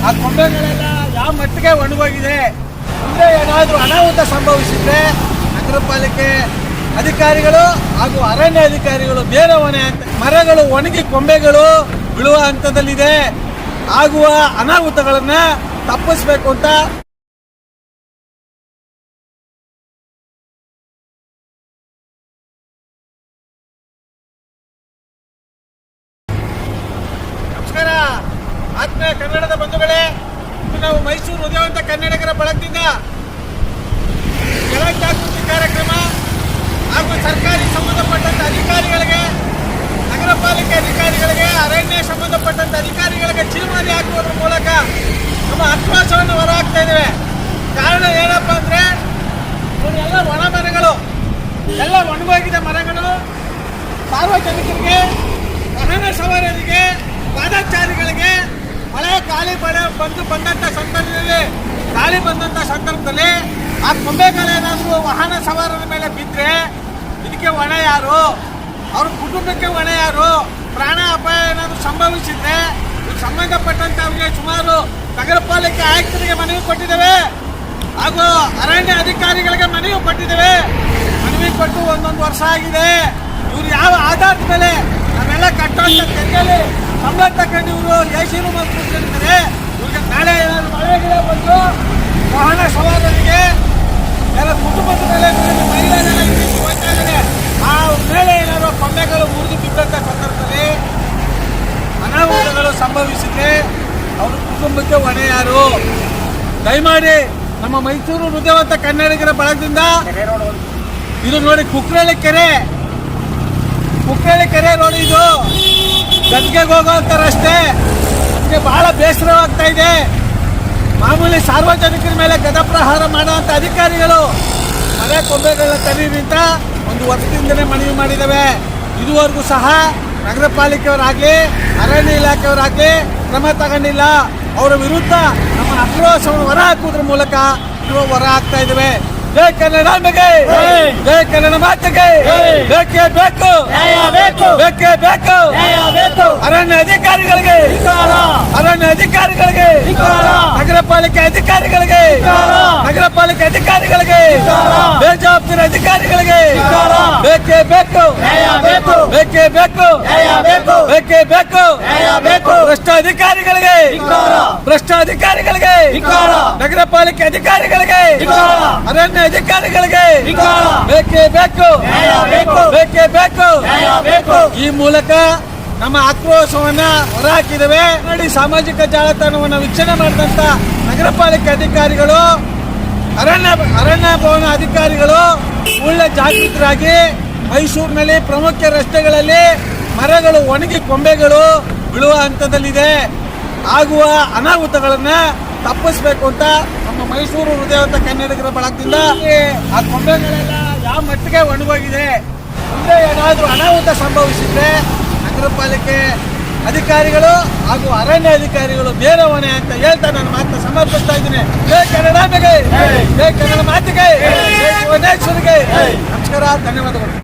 ಆ ಕೊಂಬೆಗಳೆಲ್ಲ ಯಾವ ಮಟ್ಟಿಗೆ ಒಣಗೋಗಿದೆ? ಮುಂದೆ ಏನಾದರೂ ಅನಾಹುತ ಸಂಭವಿಸಿದ್ರೆ ನಗರ ಪಾಲಿಕೆ ಅಧಿಕಾರಿಗಳು ಹಾಗೂ ಅರಣ್ಯ ಅಧಿಕಾರಿಗಳು ಬೇರೆ ಹೊಣೆ ಅಂತ ಮರಗಳು ಒಣಗಿ ಕೊಂಬೆಗಳು ಬೀಳುವ ಹಂತದಲ್ಲಿದೆ. ಆಗುವ ಅನಾಹುತಗಳನ್ನು ತಪ್ಪಿಸ್ಬೇಕು ಅಂತ ಆತ್ಮೀಯ ಕನ್ನಡದ ಬಂಧುಗಳೇ ನಾವು ಮೈಸೂರು ಉದಯವಂತ ಕನ್ನಡಿಗರ ಬಳಗದಿಂದ ಜಲ ಜಾಗೃತಿ ಕಾರ್ಯಕ್ರಮ ಹಾಗೂ ಸರ್ಕಾರಿ ಸಂಬಂಧಪಟ್ಟಂತ ಅಧಿಕಾರಿಗಳಿಗೆ, ನಗರ ಪಾಲಿಕೆ ಅಧಿಕಾರಿಗಳಿಗೆ, ಅರಣ್ಯ ಸಂಬಂಧಪಟ್ಟಂತ ಅಧಿಕಾರಿಗಳಿಗೆ ಚೀಮಾರಿ ಹಾಕುವುದರ ಮೂಲಕ ನಮ್ಮ ಆಕ್ರೋಶವನ್ನು ಹೊರಹಾಕ್ತಾ ಇದ್ದೇವೆ. ಕಾರಣ ಏನಪ್ಪ ಅಂದ್ರೆ ಇವರೆಲ್ಲ ಒಣ ಮರಗಳು, ಎಲ್ಲ ಒಣಗೋಗಿದ್ದ ಮರಗಳು. ಸಾರ್ವಜನಿಕರಿಗೆ, ವಾಹನ ಸವಾರರಿಗೆ, ಪಾದಚಾರಿಗಳಿಗೆ ಮಳೆ ಖಾಲಿ ಮಳೆ ಬಂದು ಬಂದಂತ ಸಂದರ್ಭದಲ್ಲಿ, ಖಾಲಿ ಬಂದಂತ ಸಂದರ್ಭದಲ್ಲಿ ಆ ಕೊಂಬೆಗಳೇನಾದರೂ ವಾಹನ ಸವಾರರ ಮೇಲೆ ಬಿದ್ದರೆ ಇದಕ್ಕೆ ಹೊಣೆ ಯಾರು? ಅವ್ರ ಕುಟುಂಬಕ್ಕೆ ಹೊಣೆ ಯಾರು? ಪ್ರಾಣ ಅಪಾಯ ಏನಾದರೂ ಸಂಭವಿಸಿದ್ರೆ ಸಂಬಂಧಪಟ್ಟಂತೆ ಅವ್ರಿಗೆ ಸುಮಾರು ನಗರ ಪಾಲಿಕೆ ಆಯುಕ್ತರಿಗೆ ಮನವಿ ಕೊಟ್ಟಿದ್ದೇವೆ. ಹಾಗೂ ಅರಣ್ಯ ಅಧಿಕಾರಿಗಳಿಗೆ ಮನವಿ ಕೊಟ್ಟಿದ್ದೇವೆ. ಮನವಿ ಕೊಟ್ಟು ಒಂದೊಂದು ವರ್ಷ ಆಗಿದೆ. ಇವ್ರು ಯಾವ ಆಧಾರದ ಮೇಲೆ ನಾವೆಲ್ಲ ಕಟ್ಟೋ ತೆರಿಗೆಯಲ್ಲಿ ಸಂಬಳ ತಗೊಂಡು ಇವರು ರೂಮ್ ಅಂತ ಕೂತ್ಕೊಂಡಿದ್ದಾರೆ. ಇವ್ರಿಗೆ ನಾಳೆ ಏನಾದ್ರು ಮಳೆ ಗಿಡ ಬಂದು ವಾಹನ ಸವಾರರಿಗೆ ಎಲ್ಲ ಕುಟುಂಬದ ಮೇಲೆ ಮೇಲೆ ಮಹಿಳೆಯರೆಲ್ಲ ಈ ರೀತಿ ಹೋಗ್ತಾ ಇದ್ದಾರೆ. ಆ ಮೇಲೆ ಏನಾದ್ರು ಕೊಂಬೆಗಳು ಮುರಿದು ಬಿದ್ದಂಥ ಸಂದರ್ಭದಲ್ಲಿ ಅನಾಹುತಗಳು ಸಂಭವಿಸಿದ್ರೆ ಅವ್ರ ಕುಟುಂಬಕ್ಕೆ ಹೊಣೆ ಯಾರು? ದಯಮಾಡಿ ನಮ್ಮ ಮೈಸೂರು ಹೃದಯವಂತ ಕನ್ನಡಿಗರ ಬಳಗದಿಂದ ಇದು ನೋಡಿ ಕುಕ್ರಳ್ಳಿ ಕೆರೆ. ಕುಕ್ರಳ್ಳಿ ಕೆರೆ ನೋಡಿ ಗದ್ಗೆಗೆ ಹೋಗೋ ಅಂತಾರಷ್ಟೇ ನಮಗೆ ಬಹಳ ಬೇಸರವಾಗ್ತಾ ಇದೆ. ಮಾಮೂಲಿ ಸಾರ್ವಜನಿಕರ ಮೇಲೆ ಗದಪ್ರಹಾರ ಮಾಡುವಂತ ಅಧಿಕಾರಿಗಳು ಮನೆ ಕೊಂಬೆಗಳ ತರೀರಿಂತ ಒಂದು ವರ್ಷದಿಂದಲೇ ಮನವಿ ಮಾಡಿದ್ದಾವೆ ಇದುವರೆಗೂ ಸಹ ನಗರ ಪಾಲಿಕೆಯವರಾಗಲಿ ಅರಣ್ಯ ಇಲಾಖೆಯವರಾಗಲಿ ಕ್ರಮ ತಗೊಂಡಿಲ್ಲ. ಅವರ ವಿರುದ್ಧ ನಮ್ಮ ಆಕ್ರೋಶವನ್ನು ಹೊರ ಹಾಕುವುದ್ರ ಮೂಲಕ ಇವು ಹೊರ ಹಾಕ್ತಾ ಇದ್ದೇವೆ ಜೈ ಕನ್ನಡಾಂಬೆಗೆ ಜೈ ಕನ್ನಡ ಮಾತೆಗೆ ಬೇಕೇ ಬೇಕು ಬೇಕೇ ಬೇಕು ಅರಣ್ಯ ಅಧಿಕಾರಿಗಳಿಗೆ ಅರಣ್ಯ ಅಧಿಕಾರಿಗಳಿಗೆ ನಗರ ಪಾಲಿಕೆ ಅಧಿಕಾರಿಗಳಿಗೆ ನಗರ ಪಾಲಿಕೆ ಅಧಿಕಾರಿಗಳಿಗೆ ಬೇಜವಾಬ್ದಾರಿ ಅಧಿಕಾರಿಗಳಿಗೆ ಬೇಕೇ ಬೇಕು ಬೇಕೇ ಬೇಕು ಬೇಕೇ ಬೇಕು ಭ್ರಷ್ಟ ಅಧಿಕಾರಿಗಳಿಗೆ ಭ್ರಷ್ಟ ಅಧಿಕಾರಿಗಳಿಗೆ ನಗರ ಪಾಲಿಕೆ ಅಧಿಕಾರಿಗಳಿಗೆ! ಅರಣ್ಯ ಅಧಿಕಾರಿಗಳಿಗೆ! ಬೇಕೇ ಬೇಕು! ಬೇಕೇ! ಬೇಕು ಈ ಮೂಲಕ ನಮ್ಮ ಆಕ್ರೋಶವನ್ನ ಹೊರಹಾಕಿದ್ದೇವೆ ನೋಡಿ ಸಾಮಾಜಿಕ ಜಾಲತಾಣವನ್ನು ವೀಕ್ಷಣೆ ಮಾಡಿದಂತ ನಗರ ಪಾಲಿಕೆ ಅಧಿಕಾರಿಗಳು ಅರಣ್ಯ ಅರಣ್ಯ ಭವನ ಅಧಿಕಾರಿಗಳು ಒಳ್ಳೆ ಜಾಗೃತರಾಗಿ ಮೈಸೂರಿನಲ್ಲಿ ಪ್ರಮುಖ ರಸ್ತೆಗಳಲ್ಲಿ ಮರಗಳು ಒಣಗಿ ಕೊಂಬೆಗಳು ಬೀಳುವ ಹಂತದಲ್ಲಿದೆ. ಆಗುವ ಅನಾಹುತಗಳನ್ನು ತಪ್ಪಿಸ್ಬೇಕು ಅಂತ ನಮ್ಮ ಮೈಸೂರು ಹೃದಯವಂತ ಕನ್ನಡಿಗರ ಬಳಗದಿಂದ ಈ ಆ ಕೊಂಬೆಗಳೆಲ್ಲ ಯಾವ ಮಟ್ಟಿಗೆ ಒಣಗೋಗಿದೆ ಮುಂದೆ ಏನಾದರೂ ಅನಾಹುತ ಸಂಭವಿಸಿದ್ರೆ ನಗರ ಪಾಲಿಕೆ ಅಧಿಕಾರಿಗಳು ಹಾಗೂ ಅರಣ್ಯ ಅಧಿಕಾರಿಗಳು ಬೇರೆ ಹೊಣೆ ಅಂತ ಹೇಳ್ತಾ ನಾನು ಮಾತನ್ನ ಸಮರ್ಪಿಸ್ತಾ ಇದ್ದೀನಿ. ಜೈ ಕನ್ನಡ ಜೈ. ಕನ್ನಡ ಮಾತಿಗೆ. ಭುವನೇಶ್ವರಿಗೆ. ನಮಸ್ಕಾರ ಧನ್ಯವಾದಗಳು.